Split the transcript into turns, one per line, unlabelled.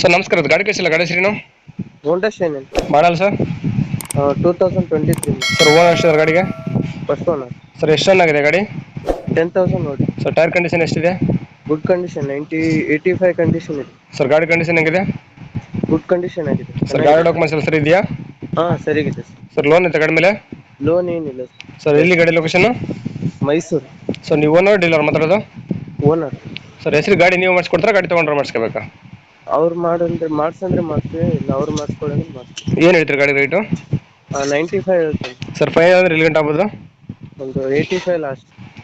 Sir ನಮಸ್ಕಾರ. ಅದು ಗಾಡಿ ಕಳಿಸಿಲ್ಲ. ಗಾಡಿ ಹೆಸರೇನು?
ಓಲ್ಡೆಸ್ಟ್ ಶೈನ್
ಮಾಡಲ್ಲ sir?
Two thousand twenty three
sir owner ಎಷ್ಟಿದೆ ಗಾಡಿಗೆ?
ಫಸ್ಟ್ ಓನರ್
ಸರ್ ಎಷ್ಟು ರನ್ ಆಗಿದೆ ಗಾಡಿ?
ಟೆನ್ ತೌಸಂಡ್ ನೋಡಿ.
ಸರ್ ಟೈರ್ ಕಂಡೀಷನ್ ಎಷ್ಟಿದೆ?
Good condition ninety eighty five condition ಇದೆ.
ಸರ್ ಗಾಡಿ ಕಂಡೀಷನ್ ಹೆಂಗಿದೆ?
ಗುಡ್ ಕಂಡೀಷನ್ ಆಗಿದೆ.
ಸರ್ ಗಾಡಿ ಡಾಕ್ಯುಮೆಂಟ್ಸ್ ಎಲ್ಲ ಸರ್ ಇದೆಯಾ?
ಹಾಂ ಸರಿಗಿದೆ ಸರ್.
ಸರ್ ಲೋನ್ ಐತೆ ಗಾಡಿ ಮೇಲೆ?
ಲೋನ್ ಏನಿಲ್ಲ
ಸರ್. ಎಲ್ಲಿ ಗಾಡಿ ಲೊಕೇಶನ್
ಮೈಸೂರು.
ಸರ್ ನೀವು ಓನರ್ ಡೀಲರ್ ಮಾತಾಡೋದು?
ಓನರ್
ಸರ್ ಹೆಸರು ಗಾಡಿ ನೀವು ಮಾಡಿಸ್ಕೊಡ್ತಾರೆ ಗಾಡಿ ತೊಗೊಂಡ್ರೆ ಮಾಡಿಸ್ಕೋಬೇಕಾ?
ಅವ್ರು ಮಾಡಂದ್ರೆ ಮಾಡ್ಸಂದ್ರೆ ಮಾಡ್ತೀವಿ ಇಲ್ಲ ಅವ್ರು ಮಾಡಿಸ್ಕೊಡಂದ್ರೆ ಮಾಡ್ತೀವಿ
ಏನು ಹೇಳ್ತೀರಿ ಗಾಡಿ ರೇಟು
ನೈಂಟಿ ಫೈವ್ ಹೇಳ್ತೀನಿ.
ಸರ್ ಫೈವ್ ಅಂದ್ರೆ ಎಲ್ಲಿ ಗಂಟೆ ಆಗ್ಬೋದು?
ಒಂದು eighty five last